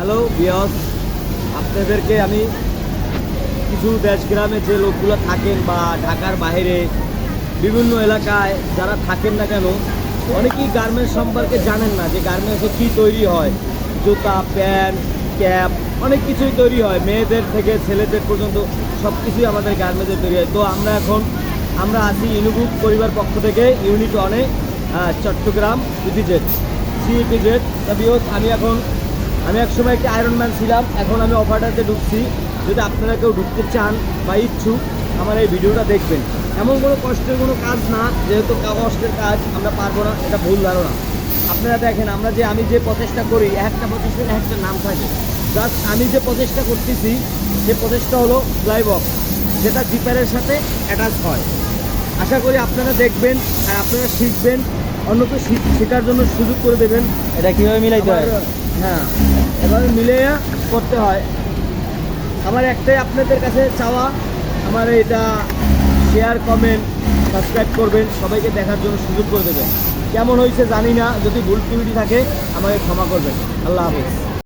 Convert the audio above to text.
Hello বিয়স আপনাদেরকে আমি কিছু দেশ গ্রামে যে লোকগুলো থাকেন বা ঢাকার বাইরে বিভিন্ন এলাকায় যারা থাকেন না কেন, অনেকেই গার্মেন্টস সম্পর্কে জানেন না যে গার্মেন্টসে কী তৈরি হয়। জুতা, প্যান্ট, ক্যাপ, অনেক কিছুই তৈরি হয়। মেয়েদের থেকে ছেলেদের পর্যন্ত সব কিছুই আমাদের গার্মেন্টসে তৈরি হয়। তো আমরা এখন, আমরা আছি ইনুবুক পরিবার পক্ষ থেকে, ইউনিট ওয়ানে চট্টগ্রাম, ইপিজেড সিইপিজেড বিয়স আমি এখন আমি এক সময় একটি আয়রন ম্যান ছিলাম, এখন আমি অফারটাতে ঢুকছি। যদি আপনারা কেউ ঢুকতে চান বা ইচ্ছুক, আমার এই ভিডিওটা দেখবেন। এমন কোনো কষ্টের কোনো কাজ না, যেহেতু কষ্টের কাজ, আমরা পারব না, এটা ভুল ধারণা। আপনারা দেখেন, আমরা যে, আমি যে প্রচেষ্টা করি, একটা প্রচেষ্টার একটা নাম থাকে। জাস্ট আমি যে প্রচেষ্টা করতেছি, সে প্রচেষ্টা হলো ফ্লাইবক্স যেটা জিপারের সাথে অ্যাটাচ হয়। আশা করি আপনারা দেখবেন আর আপনারা শিখবেন। অন্যকে শেখার জন্য সুযোগ করে দেবেন। এটা কীভাবে মিলাইতে হয়? হ্যাঁ এভাবে মিলে করতে হয়। আমার একটাই আপনাদের কাছে চাওয়া আমার এটা শেয়ার কমেন্ট সাবস্ক্রাইব করবেন সবাইকে দেখার জন্য সুযোগ করে দেবেন। কেমন হয়েছে জানি না যদি ভুল ত্রুটি থাকে আমাকে ক্ষমা করবেন। আল্লাহ হাফেজ।